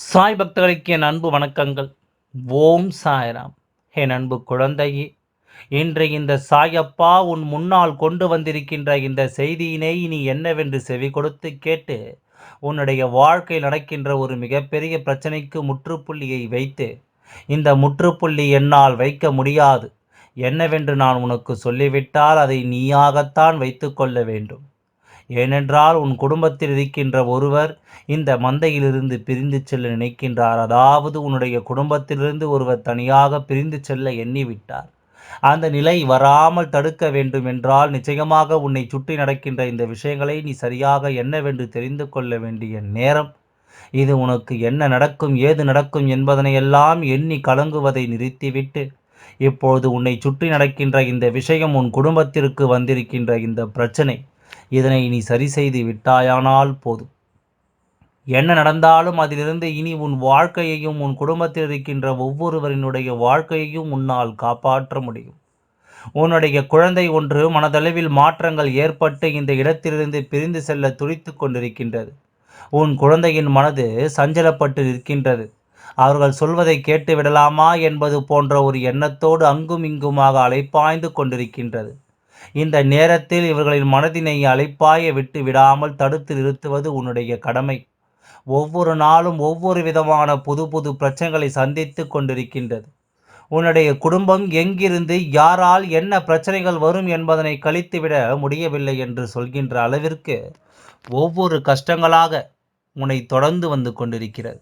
சாய் பக்தர்களுக்கு என் அன்பு வணக்கங்கள். ஓம் சாய்ராம். என் அன்பு குழந்தையே இன்று இந்த சாயப்பா உன் முன்னால் கொண்டு வந்திருக்கின்ற இந்த செய்தியினை நீ என்னவென்று செவி கொடுத்து கேட்டு உன்னுடைய வாழ்க்கை நடக்கின்ற ஒரு மிகப்பெரிய பிரச்சனைக்கு முற்றுப்புள்ளியை வைத்து இந்த முற்றுப்புள்ளி என்னால் வைக்க முடியாது. என்னவென்று நான் உனக்கு சொல்லிவிட்டால் அதை நீயாகத்தான் வைத்து கொள்ள வேண்டும். ஏனென்றால் உன் குடும்பத்தில் இருக்கின்ற ஒருவர் இந்த மந்தையிலிருந்து பிரிந்து செல்ல நினைக்கின்றார். அதாவது உன்னுடைய குடும்பத்திலிருந்து ஒருவர் தனியாக பிரிந்து செல்ல எண்ணிவிட்டார். அந்த நிலை வராமல் தடுக்க வேண்டும் என்றால் நிச்சயமாக உன்னை சுற்றி நடக்கின்ற இந்த விஷயங்களை நீ சரியாக என்னவென்று தெரிந்து கொள்ள வேண்டிய நேரம். இது உனக்கு என்ன நடக்கும் ஏது நடக்கும் என்பதனையெல்லாம் எண்ணி கலங்குவதை நிறுத்திவிட்டு இப்பொழுது உன்னை சுற்றி நடக்கின்ற இந்த விஷயம் உன் குடும்பத்திற்கு வந்திருக்கின்ற இந்த பிரச்சனை. இதனை நீ சரி செய்து விட்டாயானால் போதும். என்ன நடந்தாலும் அதிலிருந்து இனி உன் வாழ்க்கையையும் உன் குடும்பத்தில் இருக்கின்ற ஒவ்வொருவரினுடைய வாழ்க்கையையும் உன்னால் காப்பாற்ற முடியும். உன்னுடைய குழந்தை ஒன்று மனதளவில் மாற்றங்கள் ஏற்பட்டு இந்த இடத்திலிருந்து பிரிந்து செல்ல துடித்து கொண்டிருக்கின்றது. உன் குழந்தையின் மனது சஞ்சலப்பட்டு நிற்கின்றது. அவர்கள் சொல்வதை கேட்டு விடலாமா என்பது போன்ற ஒரு எண்ணத்தோடு அங்கும் இங்குமாக அலைப்பாய்ந்து கொண்டிருக்கின்றது. இந்த நேரத்தில் இவர்களின் மனதினை அலைப்பாய விட்டு விடாமல் தடுத்து நிறுத்துவது உன்னுடைய கடமை. ஒவ்வொரு நாளும் ஒவ்வொரு விதமான புது புது பிரச்சனைகளை சந்தித்து கொண்டிருக்கின்றது. உன்னுடைய குடும்பம் எங்கிருந்து யாரால் என்ன பிரச்சனைகள் வரும் என்பதனை கழித்துவிட முடியவில்லை என்று சொல்கின்ற அளவிற்கு ஒவ்வொரு கஷ்டங்களாக உன்னை தொடர்ந்து வந்து கொண்டிருக்கிறது.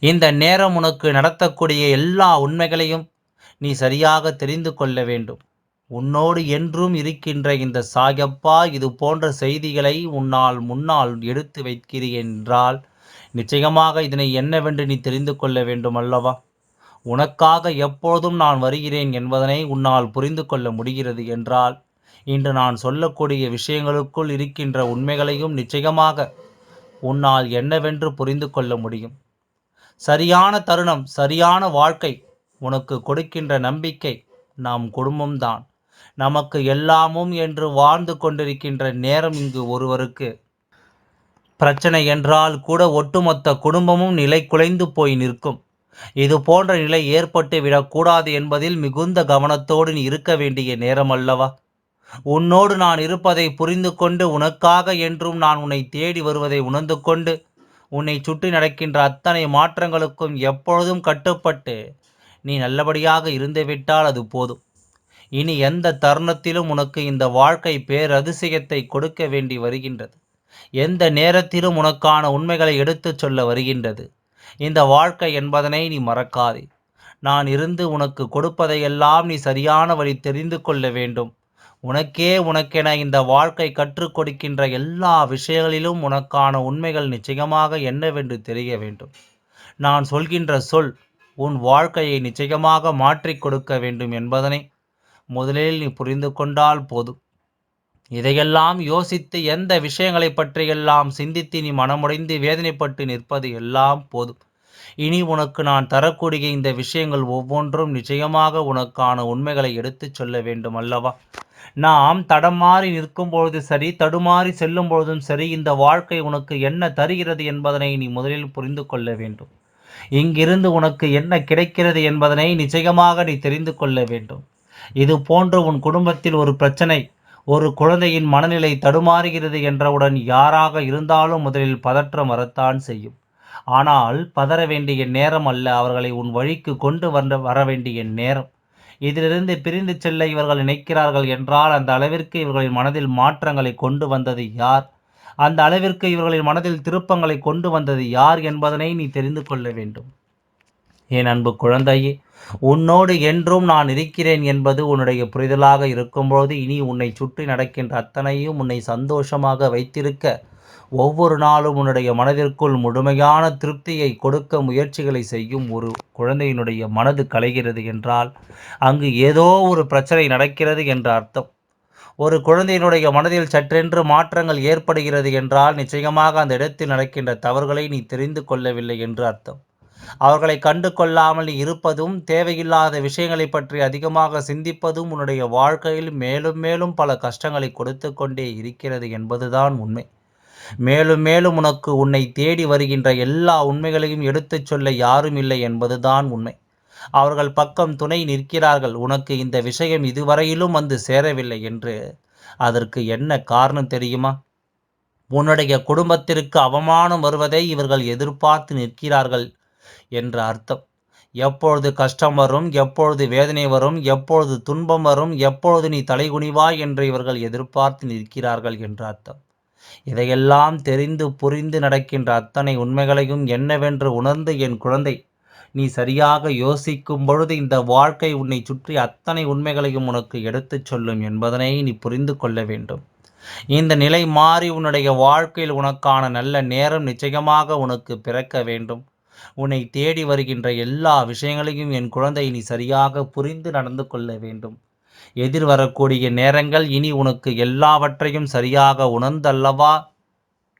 இந்த நேரம் உனக்கு நடத்தக்கூடிய எல்லா உண்மைகளையும் நீ சரியாக தெரிந்து கொள்ள வேண்டும். உன்னோடு என்றும் இருக்கின்ற இந்த சாயப்பா இது போன்ற செய்திகளை உன்னால் முன்னால் எடுத்து வைக்கிறேன் என்றால் நிச்சயமாக இதனை என்னவென்று நீ தெரிந்து கொள்ள வேண்டும் அல்லவா உனக்காக எப்பொழுதும் நான் வருகிறேன் என்பதனை உன்னால் புரிந்து கொள்ள முடிகிறது என்றால் இன்று நான் சொல்லக்கூடிய விஷயங்களுக்குள் இருக்கின்ற உண்மைகளையும் நிச்சயமாக உன்னால் என்னவென்று புரிந்து கொள்ள முடியும். சரியான தருணம் சரியான வாழ்க்கை உனக்கு கொடுக்கின்ற நம்பிக்கை நாம் குடும்பம்தான். நமக்கு எல்லாமும் என்று வாழ்ந்து கொண்டிருக்கின்ற நேரம் இங்கு ஒருவருக்கு. பிரச்சனை என்றால் கூட ஒட்டுமொத்த குடும்பமும் நிலை குலைந்து போய் நிற்கும். இது போன்ற நிலை ஏற்பட்டு விடக்கூடாது என்பதில் மிகுந்த கவனத்தோடு நீ இருக்க வேண்டிய நேரம் அல்லவா? உன்னோடு நான் இருப்பதை புரிந்து கொண்டு உனக்காக என்றும் நான் உன்னை தேடி வருவதை உணர்ந்து கொண்டு உன்னை சுற்றி நடக்கின்ற அத்தனை மாற்றங்களுக்கும் எப்பொழுதும் கட்டுப்பட்டு நீ நல்லபடியாக இருந்துவிட்டால் அது போதும். இனி எந்த தருணத்திலும் உனக்கு இந்த வாழ்க்கை பேரதிசயத்தை கொடுக்க வேண்டி வருகின்றது. எந்த நேரத்திலும் உனக்கான உண்மைகளை எடுத்துச் சொல்ல வருகின்றது. இந்த வாழ்க்கை என்பதனை நீ மறக்காதே. நான் இருந்து உனக்கு கொடுப்பதையெல்லாம் நீ சரியான வழி தெரிந்து கொள்ள வேண்டும். உனக்கே உனக்கென இந்த வாழ்க்கை கற்றுக் கொடுக்கின்ற எல்லா விஷயங்களிலும் உனக்கான உண்மைகள் நிச்சயமாக என்னவென்று தெரிய வேண்டும். நான் சொல்கின்ற சொல் உன் வாழ்க்கையை நிச்சயமாக மாற்றிக் கொடுக்க வேண்டும் என்பதனை முதலில் நீ புரிந்து கொண்டால் போதும். இதையெல்லாம் யோசித்து எந்த விஷயங்களை பற்றியெல்லாம் சிந்தித்து நீ மனமுடைந்து வேதனைப்பட்டு நிற்பது எல்லாம் போதும். இனி உனக்கு நான் தரக்கூடிய இந்த விஷயங்கள் ஒவ்வொன்றும் நிச்சயமாக உனக்கான உண்மைகளை எடுத்துச் சொல்ல வேண்டும் அல்லவா? நாம் தடமாறி நிற்கும் பொழுது சரி தடுமாறி செல்லும் பொழுதும் சரி இந்த வாழ்க்கை உனக்கு என்ன தருகிறது என்பதனை நீ முதலில் புரிந்து கொள்ள வேண்டும். இங்கிருந்து உனக்கு என்ன கிடைக்கிறது என்பதனை நிச்சயமாக நீ தெரிந்து கொள்ள வேண்டும். இது போன்ற உன் குடும்பத்தில் ஒரு பிரச்சனை ஒரு குழந்தையின் மனநிலை தடுமாறுகிறது என்றவுடன் யாராக இருந்தாலும் முதலில் பதற்றம் வரத்தான் செய்யும். ஆனால் பதற வேண்டிய நேரம் அல்ல அவர்களை உன் வழிக்கு கொண்டு வர வர வேண்டிய நேரம். இதிலிருந்து பிரிந்து செல்ல இவர்கள் நினைக்கிறார்கள் என்றால் அந்த அளவிற்கு இவர்களின் மனதில் மாற்றங்களை கொண்டு வந்தது யார்? அந்த அளவிற்கு இவர்களின் மனதில் திருப்பங்களை கொண்டு வந்தது யார் என்பதனை நீ தெரிந்து கொள்ள வேண்டும். என் அன்பு குழந்தையே உன்னோடு என்றும் நான் இருக்கிறேன் என்பது உன்னுடைய புரிதலாக இருக்கும்போது இனி உன்னை சுற்றி நடக்கின்ற அத்தனையும் உன்னை சந்தோஷமாக வைத்திருக்க ஒவ்வொரு நாளும் உன்னுடைய மனதிற்குள் முழுமையான திருப்தியை கொடுக்க முயற்சிகளை செய்யும் ஒரு குழந்தையினுடைய மனது கலைகிறது என்றால் அங்கு ஏதோ ஒரு பிரச்சனை நடக்கிறது என்ற அர்த்தம். ஒரு குழந்தையினுடைய மனதில் சற்றென்று மாற்றங்கள் ஏற்படுகிறது என்றால் நிச்சயமாக அந்த இடத்தில் நடக்கின்ற தவறுகளை நீ தெரிந்து கொள்ளவில்லை என்று அர்த்தம். அவர்களை கண்டு கொள்ளாமல் இருப்பதும் தேவையில்லாத விஷயங்களை பற்றி அதிகமாக சிந்திப்பதும் உன்னுடைய வாழ்க்கையில் மேலும் மேலும் பல கஷ்டங்களை கொடுத்து கொண்டே இருக்கிறது என்பதுதான் உண்மை. மேலும் மேலும் உனக்கு உன்னை தேடி வருகின்ற எல்லா உண்மைகளையும் எடுத்துச் சொல்ல யாரும் இல்லை என்பதுதான் உண்மை. அவர்கள் பக்கம் துணை நிற்கிறார்கள். உனக்கு இந்த விஷயம் இதுவரையிலும் வந்து சேரவில்லை என்று. அதற்கு என்ன காரணம் தெரியுமா? உன்னுடைய குடும்பத்திற்கு அவமானம் வருவதை இவர்கள் எதிர்பார்த்து நிற்கிறார்கள். என்ற அர்த்தம். எப்பொழுது கஷ்டம் வரும் எப்பொழுது வேதனை வரும் எப்பொழுது துன்பம் வரும் எப்பொழுது நீ தலைகுனிவாய் என்று இவர்கள் எதிர்பார்த்து நிற்கிறார்கள் என்று அர்த்தம். இதையெல்லாம் தெரிந்து புரிந்து நடக்கின்ற அத்தனை உண்மைகளையும் என்னவென்று உணர்ந்து என் குழந்தை நீ சரியாக யோசிக்கும் பொழுது இந்த வாழ்க்கை உன்னை சுற்றி அத்தனை உண்மைகளையும் உனக்கு எடுத்துச் சொல்லும் என்பதனை நீ புரிந்து கொள்ள வேண்டும். இந்த நிலை மாறி உன்னுடைய வாழ்க்கையில் உனக்கான நல்ல நேரம் நிச்சயமாக உனக்கு பிறக்க வேண்டும். உன்னை தேடி வருகின்ற எல்லா விஷயங்களையும் என் குழந்தை நீ சரியாக புரிந்து நடந்து கொள்ள வேண்டும். எதிர்வரக்கூடிய நேரங்கள் இனி உனக்கு எல்லாவற்றையும் சரியாக உணர்ந்தல்லவா?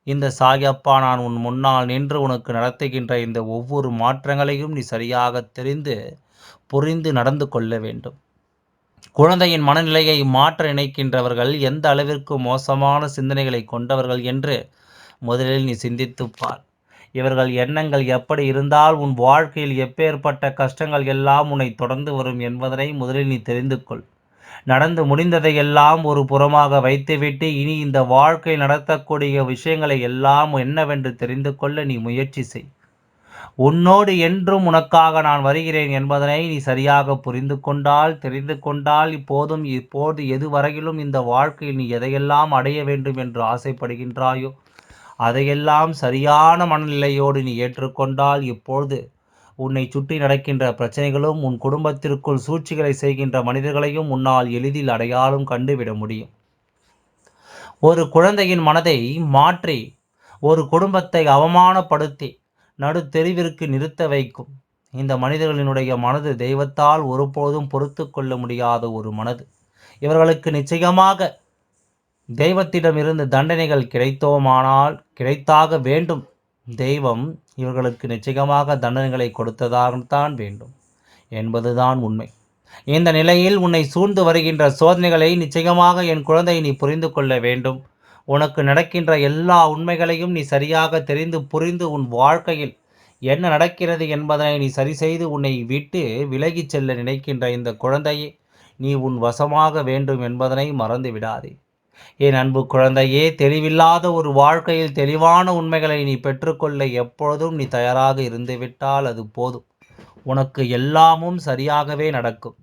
இந்த சாயப்பா நான் உன் முன்னால் நின்று உனக்கு நடத்துகின்ற இந்த ஒவ்வொரு மாற்றங்களையும் நீ சரியாக தெரிந்து புரிந்து நடந்து கொள்ள வேண்டும். குழந்தையின் மனநிலையை மாற்ற நினைக்கின்றவர்கள் எந்த அளவிற்கு மோசமான சிந்தனைகளை கொண்டவர்கள் என்று முதலில் நீ சிந்தித்துப்பார் இவர்கள் எண்ணங்கள் எப்படி இருந்தால் உன் வாழ்க்கையில் எப்பேற்பட்ட கஷ்டங்கள் எல்லாம் உன்னை தொடர்ந்து வரும் என்பதனை முதலில் நீ தெரிந்து கொள். நடந்து முடிந்ததையெல்லாம் ஒரு புறமாக வைத்துவிட்டு இனி இந்த வாழ்க்கை நடத்தக்கூடிய விஷயங்களை எல்லாம் என்னவென்று தெரிந்து கொள்ள நீ முயற்சி செய். உன்னோடு என்றும் உனக்காக நான் வருகிறேன் என்பதனை நீ சரியாக புரிந்து கொண்டால் தெரிந்து கொண்டால் இப்போதும் இப்போது எதுவரையிலும் இந்த வாழ்க்கையில் நீ எதையெல்லாம் அடைய வேண்டும் என்று ஆசைப்படுகின்றாயோ அதையெல்லாம் சரியான மனநிலையோடு நீ ஏற்றுக்கொண்டால் இப்பொழுது உன்னை சுற்றி நடக்கின்ற பிரச்சனைகளும் உன் குடும்பத்திற்குள் சூழ்ச்சிகளை செய்கின்ற மனிதர்களையும் உன்னால் எளிதில் அடையாளம் கண்டுவிட முடியும். ஒரு குழந்தையின் மனதை மாற்றி ஒரு குடும்பத்தை அவமானப்படுத்தி நடுத்தெருவிற்கு நிறுத்த வைக்கும். இந்த மனிதர்களினுடைய மனது தெய்வத்தால் ஒருபோதும் பொறுத்து கொள்ள முடியாத ஒரு மனது. இவர்களுக்கு நிச்சயமாக தெய்வத்திடமிருந்து தண்டனைகள் கிடைத்தோமானால் கிடைத்தாக வேண்டும். தெய்வம் இவர்களுக்கு நிச்சயமாக தண்டனைகளை கொடுத்ததாகத்தான் வேண்டும் என்பதுதான் உண்மை. இந்த நிலையில் உன்னை சூழ்ந்து வருகின்ற சோதனைகளை நிச்சயமாக என் குழந்தை நீ புரிந்து கொள்ள வேண்டும். உனக்கு நடக்கின்ற எல்லா உண்மைகளையும் நீ சரியாக தெரிந்து புரிந்து உன் வாழ்க்கையில் என்ன நடக்கிறது என்பதனை நீ சரி செய்து உன்னை விட்டு விலகிச் செல்ல நினைக்கின்ற இந்த குழந்தையை நீ உன் வசமாக வேண்டும் என்பதனை மறந்து விடாதே. என் அன்பு குழந்தையே தெளிவில்லாத ஒரு வாழ்க்கையில் தெளிவான உண்மைகளை நீ பெற்றுக்கொள்ள எப்பொழுதும் நீ தயாராக இருந்துவிட்டால் அது போதும். உனக்கு எல்லாமும் சரியாகவே நடக்கும்.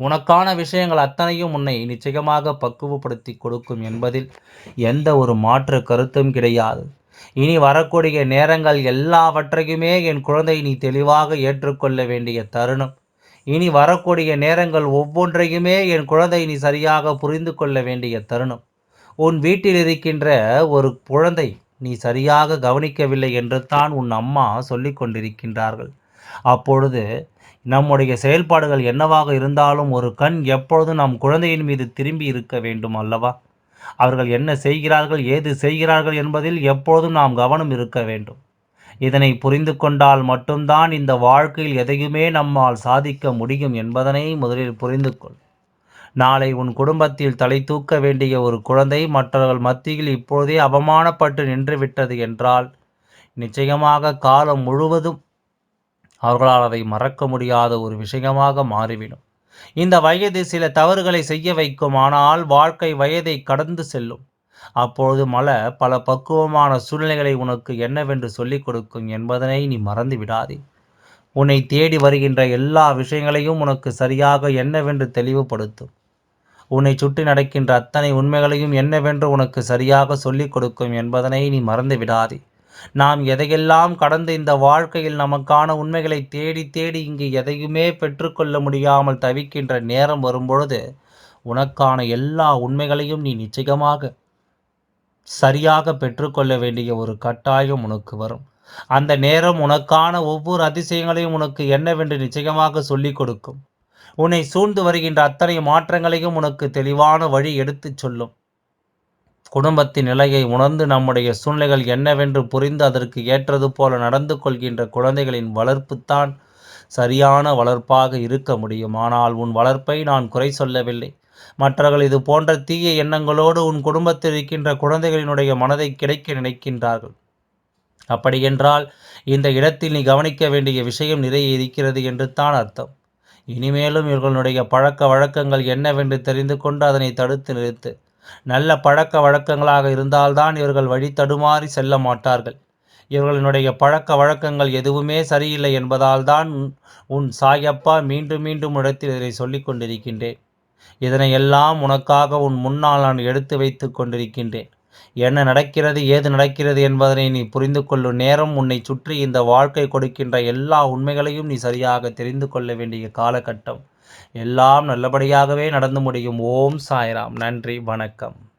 உனக்கான விஷயங்கள் அத்தனையும் உன்னை நிச்சயமாக பக்குவப்படுத்தி கொடுக்கும் என்பதில் எந்த ஒரு மாற்று கருத்தும் கிடையாது. இனி வரக்கூடிய நேரங்கள் எல்லாவற்றையுமே என் குழந்தை நீ தெளிவாக ஏற்றுக்கொள்ள வேண்டிய தருணம். இனி வரக்கூடிய நேரங்கள் ஒவ்வொன்றையுமே என் குழந்தை நீ சரியாக புரிந்து கொள்ள வேண்டிய தருணம். உன் வீட்டில் இருக்கின்ற ஒரு குழந்தை நீ சரியாக கவனிக்கவில்லை என்று தான் உன் அம்மா சொல்லி கொண்டிருக்கின்றார்கள். அப்பொழுது நம்முடைய செயல்பாடுகள் என்னவாக இருந்தாலும் ஒரு கண் எப்பொழுதும் நம் குழந்தையின் மீது திரும்பி இருக்க வேண்டும் அல்லவா? அவர்கள் என்ன செய்கிறார்கள் ஏது செய்கிறார்கள் என்பதில் எப்பொழுதும் நாம் கவனம் இருக்க வேண்டும். இதனை புரிந்து கொண்டால் மட்டும்தான் இந்த வாழ்க்கையில் எதையுமே நம்மால் சாதிக்க முடியும் என்பதனை முதலில் புரிந்து கொள். நாளை உன் குடும்பத்தில் தலை தூக்க வேண்டிய ஒரு குழந்தை மற்றவர்கள் மத்தியில் இப்பொழுதே அவமானப்பட்டு நின்றுவிட்டது என்றால் நிச்சயமாக காலம் முழுவதும் அவர்களால் அதை மறக்க முடியாத ஒரு விஷயமாக மாறிவிடும். இந்த வயது சில தவறுகளை செய்ய வைக்கும் ஆனால் வாழ்க்கை வயதை கடந்து செல்லும். அப்பொழுது மல பல பக்குவமான சூழ்நிலைகளை உனக்கு என்னவென்று சொல்லிக் கொடுக்கும் என்பதனை நீ மறந்து விடாதே. உன்னை தேடி வருகின்ற எல்லா விஷயங்களையும் உனக்கு சரியாக என்னவென்று தெளிவுபடுத்தும். உன்னை சுற்றி நடக்கின்ற அத்தனை உண்மைகளையும் என்னவென்று உனக்கு சரியாக சொல்லிக் கொடுக்கும் என்பதனை நீ மறந்து விடாதே. நாம் எதையெல்லாம் கடந்த இந்த வாழ்க்கையில் நமக்கான உண்மைகளை தேடி தேடி இங்கு எதையுமே பெற்றுக்கொள்ள முடியாமல் தவிக்கின்ற நேரம் வரும்பொழுது உனக்கான எல்லா உண்மைகளையும் நீ நிச்சயமாக சரியாக பெற்றுக்கொள்ள வேண்டிய ஒரு கட்டாயம் உனக்கு வரும். அந்த நேரம் உனக்கான ஒவ்வொரு அதிசயங்களையும் உனக்கு என்னவென்று நிச்சயமாக சொல்லிக் கொடுக்கும். உன்னை சூழ்ந்து வருகின்ற அத்தனை மாற்றங்களையும் உனக்கு தெளிவான வழி எடுத்துச் சொல்லும். குடும்பத்தின் நிலையை உணர்ந்து நம்முடைய சூழ்நிலைகள் என்னவென்று புரிந்து அதற்கு ஏற்றது போல நடந்து கொள்கின்ற குழந்தைகளின் வளர்ப்புத்தான் சரியான வளர்ப்பாக இருக்க முடியும். ஆனால் உன் வளர்ப்பை நான் குறை சொல்லவில்லை. மற்றவர்கள் இது போன்ற தீய எண்ணங்களோடு உன் குடும்பத்தில் இருக்கின்ற குழந்தைகளினுடைய மனதை கிடைக்க நினைக்கின்றார்கள். அப்படியென்றால் இந்த இடத்தில் நீ கவனிக்க வேண்டிய விஷயம் நிறைய இருக்கிறது என்று தான் அர்த்தம். இனிமேலும் இவர்களுடைய பழக்க வழக்கங்கள் என்னவென்று தெரிந்து கொண்டு அதனை தடுத்து நிறுத்து. நல்ல பழக்க வழக்கங்களாக இருந்தால்தான் இவர்கள் வழி தடுமாறி செல்ல மாட்டார்கள். இவர்களினுடைய பழக்க வழக்கங்கள் எதுவுமே சரியில்லை என்பதால் தான் உன் சாயப்பா மீண்டும் மீண்டும் இடத்தில் இதை சொல்லிக் கொண்டிருக்கின்றேன். இதனையெல்லாம் உனக்காக உன் முன்னால் நான் எடுத்து வைத்து கொண்டிருக்கின்றேன். என்ன நடக்கிறது ஏது நடக்கிறது என்பதனை நீ புரிந்து கொள்ளும் நேரம் உன்னை சுற்றி இந்த வாழ்க்கை கொடுக்கின்ற எல்லா உண்மைகளையும் நீ சரியாக தெரிந்து கொள்ள வேண்டிய காலகட்டம். எல்லாம் நல்லபடியாகவே நடந்து முடியும். ஓம் சாய்ராம். நன்றி வணக்கம்.